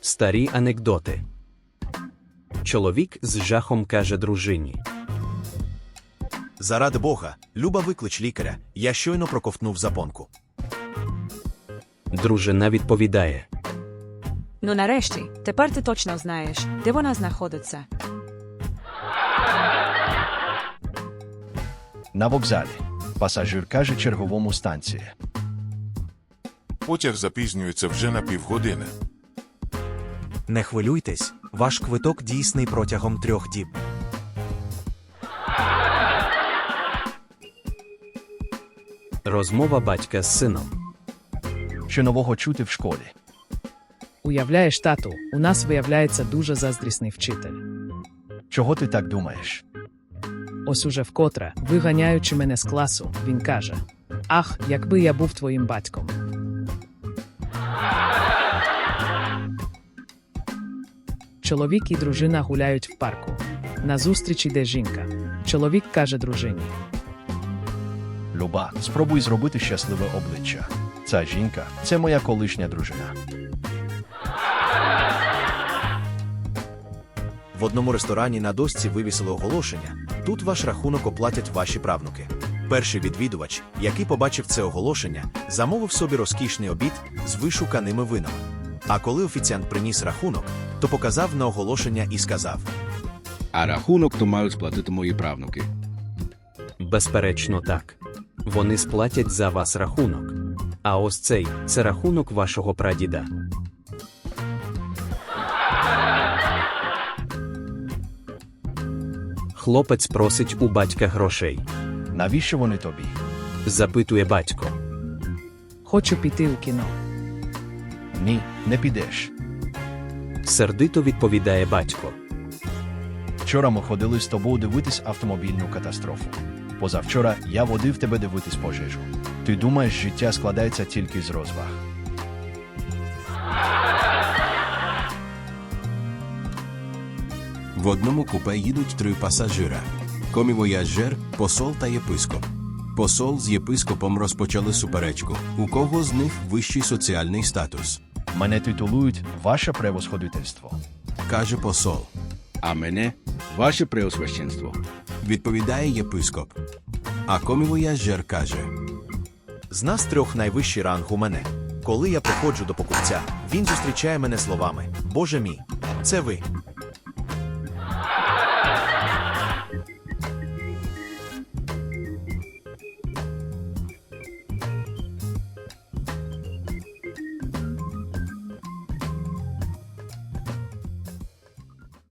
Старі анекдоти. Чоловік з жахом каже дружині. Заради Бога, Люба виклич лікаря. Я щойно проковтнув запонку. Дружина відповідає. Ну нарешті, тепер ти точно знаєш, де вона знаходиться. На вокзалі. Пасажир каже черговому станції. Потяг запізнюється вже на півгодини. Не хвилюйтесь, ваш квиток дійсний протягом трьох діб. Розмова батька з сином. Що нового чути в школі? Уявляєш, тату, у нас виявляється дуже заздрісний вчитель. Чого ти так думаєш? Ось уже вкотре, виганяючи мене з класу, він каже: Ах, якби я був твоїм батьком. Чоловік і дружина гуляють в парку. На зустріч іде жінка. Чоловік каже дружині: Люба, спробуй зробити щасливе обличчя. Ця жінка це моя колишня дружина. В одному ресторані на дошці вивісили оголошення. Тут ваш рахунок оплатять ваші правнуки. Перший відвідувач, який побачив це оголошення, замовив собі розкішний обід з вишуканими винами. А коли офіціант приніс рахунок, то показав на оголошення і сказав: А рахунок то мають сплатити мої правнуки. Безперечно, так. Вони сплатять за вас рахунок. А ось цей це рахунок вашого прадіда. Хлопець просить у батька грошей. Навіщо вони тобі? Запитує батько. Хочу піти у кіно. Ні, не підеш. Сердито відповідає батько. Вчора ми ходили з тобою дивитись автомобільну катастрофу. Позавчора я водив тебе дивитись пожежу. Ти думаєш, життя складається тільки з розваг. В одному купе їдуть три пасажира: комівояжер, посол та єпископ. Посол з єпископом розпочали суперечку. У кого з них вищий соціальний статус? Мене титулують ваше превосходительство. каже посол. А мене ваше преосвященство. Відповідає єпископ. А комівояжер каже: З нас трьох найвищий ранг у мене. Коли я приходжу до покупця, він зустрічає мене словами: Боже мій, це ви.